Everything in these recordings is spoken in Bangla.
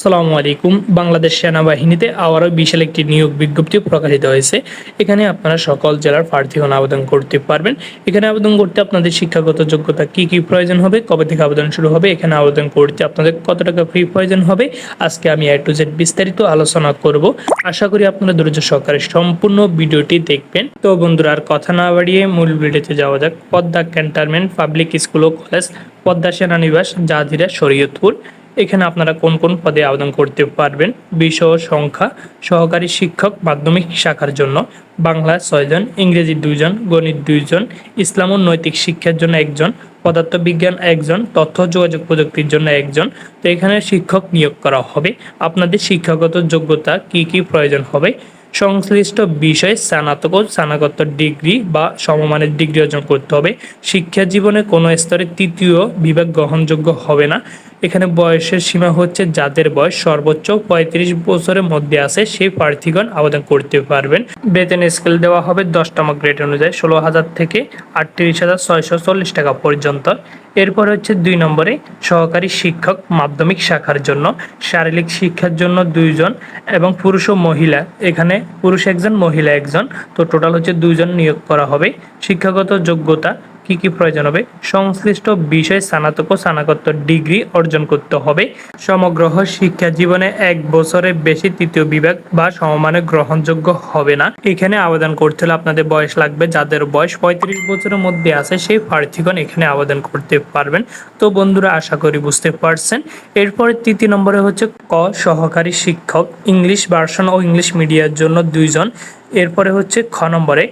সালামু আলাইকুম। বাংলাদেশ সেনাবাহিনীতে আবারও বিশাল একটি নিয়োগ বিজ্ঞপ্তি প্রকাশিত হয়েছে। এখানে আপনারা সকল জেলার প্রার্থীগণ আবেদন করতে পারবেন। এখানে আবেদন করতে আপনাদের শিক্ষাগত যোগ্যতা কি কি প্রয়োজন হবে, কবে থেকে আবেদন শুরু হবে, এখানে আবেদন করতে আপনাদের কত টাকা ফ্রি প্রয়োজন হবে, আজকে আমি এ টু জেড বিস্তারিত আলোচনা করব। আশা করি আপনারা ধৈর্য সহকারে সম্পূর্ণ ভিডিওটি দেখবেন। তো বন্ধুরা, আর কথা না বাড়িয়ে মূল ভিডিওতে যাওয়া যাক। পদ্মা ক্যান্টনমেন্ট পাবলিক স্কুল ও কলেজ, পদ্মা সেনানিবাস, জাজিরা শরীয়তপুর। এখানে আপনারা কোন কোন পদে আবেদন করতে পারবেন? বিষয়, সংখ্যা, সহকারী শিক্ষক, মাধ্যমিক শাখার জন্য। বাংলা ছয়জন, ইংরেজি দুইজন, গণিত দুইজন, ইসলাম ও নৈতিক শিক্ষার জন্য একজন, পদার্থবিজ্ঞান একজন, তথ্য যোগাযোগ প্রযুক্তির জন্য একজন। তো এখানে শিক্ষক নিয়োগ করা হবে। আপনাদের শিক্ষাগত যোগ্যতা কি কি প্রয়োজন হবে? সংশ্লিষ্ট বিষয়ে স্নাতক স্নাতকোত্তর ডিগ্রি বা সমমানের ডিগ্রি অর্জন করতে হবে। শিক্ষা জীবনে কোনো স্তরে তৃতীয় বিভাগ গ্রহণযোগ্য হবে না। এখানে বয়সের সীমা হচ্ছে যাদের বয়স সর্বোচ্চ পঁয়ত্রিশ বছরের মধ্যে আছে, সেই প্রার্থীগণ আবেদন করতে পারবেন। বেতন স্কেল দেওয়া হবে দশতম গ্রেড অনুযায়ী ষোলো হাজার থেকে আটত্রিশ হাজার ছয়শো চল্লিশ টাকা পর্যন্ত। এরপর হচ্ছে দুই নম্বরে সহকারী শিক্ষক মাধ্যমিক শাখার জন্য, শারীরিক শিক্ষার জন্য দুইজন এবং পুরুষ ও মহিলা। এখানে পুরুষ একজন, মহিলা একজন। তো টোটাল হচ্ছে দুইজন নিয়োগ করা হবে। শিক্ষাগত যোগ্যতা কি কি প্রয়োজন হবে? সংশ্লিষ্ট বিষয় স্নাতক ও স্নাতকোত্তর ডিগ্রি অর্জন করতে হবে। সমগ্র শিক্ষা জীবনে এক বছরের বেশি তৃতীয় বিভাগ বা সমমানে গ্রহণযোগ্য হবে না। এখানে আবেদন করতে হলে আপনাদের বয়স লাগবে। যাদের বয়স পঁয়ত্রিশ বছরের মধ্যে আছে, সেই প্রার্থীগণ এখানে আবেদন করতে পারবেন। তো বন্ধুরা, আশা করি বুঝতে পারছেন। এরপরে তৃতীয় নম্বরে হচ্ছে ক, সহকারী শিক্ষক। ইংলিশ ভার্সন ও ইংলিশ মিডিয়ার জন্য দুইজন। এরপরে হচ্ছে খ নম্বরে।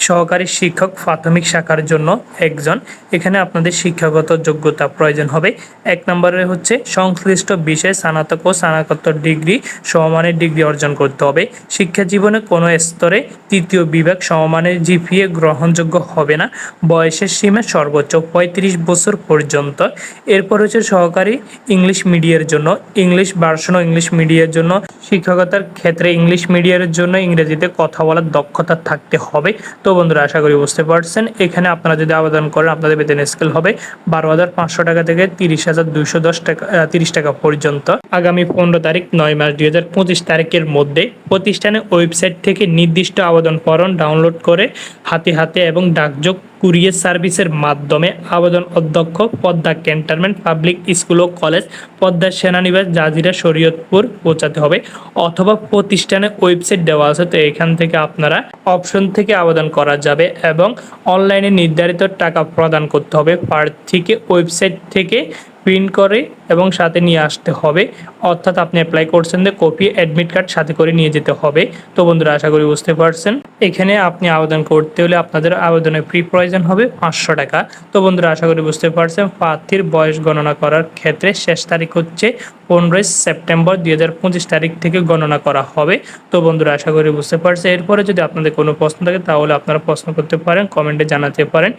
সহকারী শিক্ষক প্রাথমিক শাখার জন্য একজন। এখানে আপনাদের শিক্ষাগত যোগ্যতা প্রয়োজন হবে। এক নম্বরে হচ্ছে সংশ্লিষ্ট বিষয়ে স্নাতক ও স্নাতকোত্তর ডিগ্রি সমমানের ডিগ্রি অর্জন করতে হবে। শিক্ষা জীবনে কোনো স্তরে তৃতীয় বিভাগ সমমানের জিপিএ গ্রহণযোগ্য হবে না। বয়সের সীমা সর্বোচ্চ পঁয়ত্রিশ বছর পর্যন্ত। এরপর হচ্ছে সহকারী ইংলিশ মিডিয়ার জন্য। ইংলিশ ভার্সন ও ইংলিশ মিডিয়ার জন্য শিক্ষকতার ক্ষেত্রে ইংলিশ মিডিয়ার জন্য ইংরেজিতে কথা বলার দক্ষতা থাকতে হবে। তো বন্ধুরা আশা করি বুঝতে পারছেন। এখানে আপনারা যদি আবেদন করেন, আপনাদের বেতন স্কেল হবে বারো হাজার পাঁচশো টাকা থেকে তিরিশ হাজার দুইশো দশ টাকা তিরিশ টাকা পর্যন্ত। আগামী পনেরো তারিখ, নয় মাস দুই হাজার পঁচিশ তারিখের মধ্যে প্রতিষ্ঠানের ওয়েবসাইট থেকে নির্দিষ্ট আবেদন ফর্ম ডাউনলোড করে হাতে হাতে এবং ডাকযোগ কুরিয়ার সার্ভিসের মাধ্যমে আবেদন অধ্যক্ষ, পদ্মা ক্যান্টনমেন্ট পাবলিক স্কুল ও কলেজ, পদ্মা সেনানিবাস, জাজিরা, শরীয়তপুর পৌঁছাতে হবে অথবা প্রতিষ্ঠানের ওয়েবসাইট দেওয়া আছে। তো এখান থেকে আপনারা অপশন থেকে আবেদন করা যাবে এবং অনলাইনে নির্ধারিত টাকা প্রদান করতে হবে। প্রার্থীকে ওয়েবসাইট থেকে প্রিন্ট করে এবং সাথে নিয়ে আসতে হবে। অর্থাৎ আপনি অ্যাপ্লাই করছেন যে কপি অ্যাডমিট কার্ড সাথে করে নিয়ে যেতে হবে। তো বন্ধুরা, আশা করি বুঝতে পারছেন। এখানে আপনি আবেদন করতে হলে আপনাদের আবেদনের ফ্রি প্রয়োজন হবে পাঁচশো টাকা। তো বন্ধুরা, আশা করি বুঝতে পারছেন। প্রার্থীর বয়স গণনা করার ক্ষেত্রে শেষ তারিখ হচ্ছে পনেরোই সেপ্টেম্বর দুই হাজার পঁচিশ তারিখ থেকে গণনা করা হবে। তো বন্ধুরা, আশা করি বুঝতে পারছে এরপরে যদি আপনাদের কোনো প্রশ্ন থাকে, তাহলে আপনারা প্রশ্ন করতে পারেন, কমেন্টে জানাতে পারেন।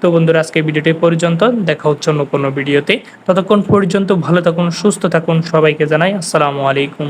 তো বন্ধুরা, আজকে ভিডিওটি পর্যন্ত। দেখা হচ্ছে অন্য কোনো ভিডিওতে। ততক্ষণ পর্যন্ত ভালো থাকুন, সুস্থ থাকুন। সবাইকে জানাই আসসালামু আলাইকুম।